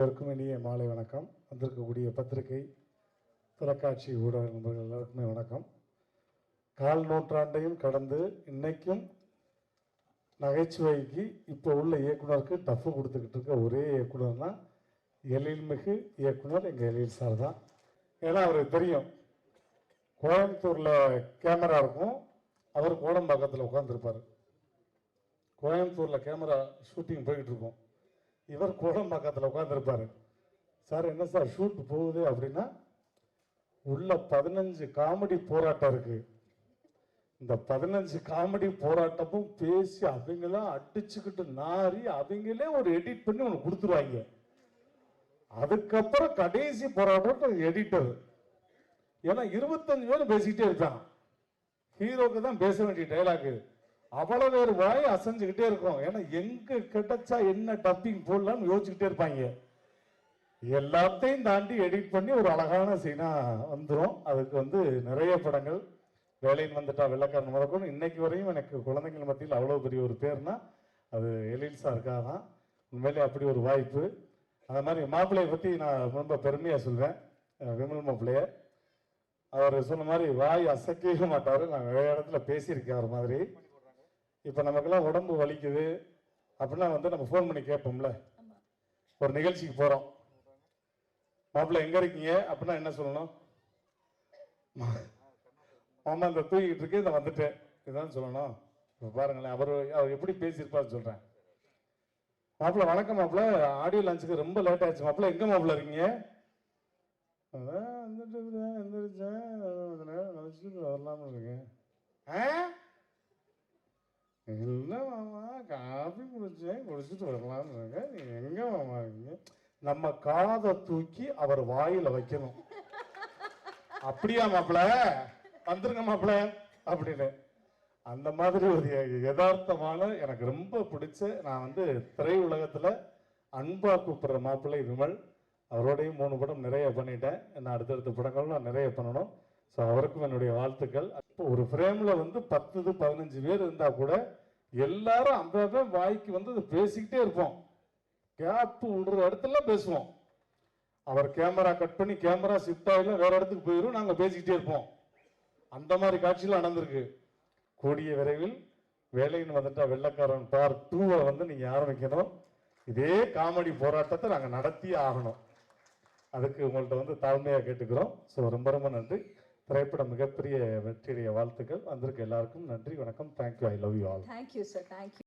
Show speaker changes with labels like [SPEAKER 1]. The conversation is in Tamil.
[SPEAKER 1] எல்லோருக்கும் இனிய மாலை வணக்கம். வந்திருக்கக்கூடிய பத்திரிகை தொலைக்காட்சி ஊடக நண்பர்கள் எல்லாருக்குமே வணக்கம். கால் நூற்றாண்டையும் கடந்து இன்னைக்கும் நகைச்சுவைக்கு இப்போ உள்ள இயக்குனருக்கு டஃப் கொடுத்துக்கிட்டு இருக்க ஒரே இயக்குனர்னா எழில்மிகு இயக்குனர் எங்கள் எழில் சார் தான். ஏன்னா அவருக்கு தெரியும் கோயம்புத்தூரில் கேமரா இருக்கும் அவர் கோடம்பாக்கத்தில் உட்காந்துருப்பார் கோயம்புத்தூரில் கேமரா ஷூட்டிங் போய்கிட்டு இருக்கும். இவர் கோடம்பாக்கத்தில் உட்காந்துருப்பாரு சார் என்ன சார் ஷூட் போகுது? அப்படின்னா உள்ள பதினஞ்சு காமெடி போராட்டம் இருக்கு. இந்த பதினஞ்சு காமெடி போராட்டமும் பேசி அவங்களாம் அடிச்சுக்கிட்டு நாரி அவங்களே ஒரு எடிட் பண்ணி உனக்கு கொடுத்துருவாங்க. அதுக்கப்புறம் கடைசி போராட்டம் எடிட்டர் ஏன்னா இருபத்தஞ்சு பேர் பேசிக்கிட்டே இருக்கான். ஹீரோக்கு தான் பேச வேண்டிய டைலாக் அவ்வளவு பேர் வாய் அசைஞ்சுக்கிட்டே இருக்கும். ஏன்னா எங்க கிடைச்சா என்ன டப்பிங் போடலாம்னு யோசிச்சுக்கிட்டே இருப்பாங்க. எல்லாத்தையும் தாண்டி எடிட் பண்ணி ஒரு அழகான சீனா வந்துடும் அதுக்கு வந்து நிறைய படங்கள். வேலையின் வந்துட்டா வெள்ளக்காரன் முதற்கொண்டு இன்னைக்கு வரையும் எனக்கு குழந்தைங்கள் மத்தியில் அவ்வளோ பெரிய ஒரு பேர்னா அது எழில் இருக்காதான் தான் உண்மையிலே அப்படி ஒரு வாய்ப்பு. அது மாதிரி மாப்பிள்ளையை பற்றி நான் ரொம்ப பெருமையாக சொல்வேன். விமல் மாப்பிள்ளைய. அவர் சொன்ன மாதிரி வாய் அசைக்கவே மாட்டார். நான் நிறைய இடத்துல பேசியிருக்கேன் அவர் மாதிரி. இப்போ நமக்கெல்லாம் உடம்பு வலிக்குது அப்படின்னா வந்து நம்ம ஃபோன் பண்ணி கேட்போம்ல. ஒரு நிகழ்ச்சிக்கு போகிறோம் மாப்பிள்ளை எங்கே இருக்கீங்க? அப்படின்னா என்ன சொல்லணும்? மாமா இந்த தூங்கிட்டு இருக்கு இந்த வந்துட்டேன். இதுதான் சொல்லணும். இப்போ பாருங்களேன் அவர் அவர் எப்படி பேசியிருப்பார் சொல்கிறேன் மாப்பிள்ளை வணக்கம் மாப்பிள்ளை. ஆடியோ லஞ்சுக்கு ரொம்ப லேட் ஆச்சு. மாப்பிள்ளை எங்கே மாப்பிள்ளை இருக்கீங்க? அதான் வந்துட்டு எந்திரிச்சேன். வரலாம்னு இருக்கேன். ஆ இல்லை மாமா காஃபி முடிச்சுட்டு குடிச்சிட்டு வரலாம்னு இருக்கேன் நீங்க எங்க மாமா நம்ம காதை தூக்கி அவர் வாயில வைக்கணும். அப்படியா மாப்பிள? வந்துருங்க மாப்பிள அப்படின்னு. அந்த மாதிரி ஒரு யதார்த்தமான எனக்கு ரொம்ப பிடிச்ச நான் வந்து திரையுலகத்தில் அன்பா கூப்பிடுற மாப்பிள்ளை விமல். அவரோடையும் மூணு படம் நிறைய பண்ணிட்டேன். நான் அடுத்தடுத்த படங்கள் நான் நிறைய பண்ணணும். ஸோ அவருக்கும் என்னுடைய வாழ்த்துக்கள். இப்போ ஒரு ஃப்ரேமில் வந்து பத்து பதினஞ்சு பேர் இருந்தால் கூட எல்லாரும் அப்பவே வாய்க்கு வந்து அதை பேசிக்கிட்டே இருப்போம். கேப்பு விடுற இடத்துல பேசுவோம். அவர் கேமரா கட் பண்ணி கேமரா ஷிஃப்ட் ஆகல வேற இடத்துக்கு போயிடும் நாங்கள் பேசிக்கிட்டே இருப்போம். அந்த மாதிரி காட்சிகள் நடந்திருக்கு. கூடிய விரைவில் வேலைன்னு வந்துட்டா வெள்ளக்காரன் பார்ட் டூவை வந்து நீங்கள் ஆரம்பிக்கணும் இதே காமெடி போராட்டத்தை நாங்கள் நடத்தியே ஆகணும். அதுக்கு உங்கள்கிட்ட வந்து தாழ்மையாக கேட்டுக்கிறோம். ஸோ ரொம்ப ரொம்ப நன்றி. திரைப்படம் மிகப்பெரிய வெற்றியுடைய வாழ்த்துக்கள். வந்திருக்க எல்லாருக்கும் நன்றி வணக்கம். Thank you I love you all
[SPEAKER 2] thank you sir thank you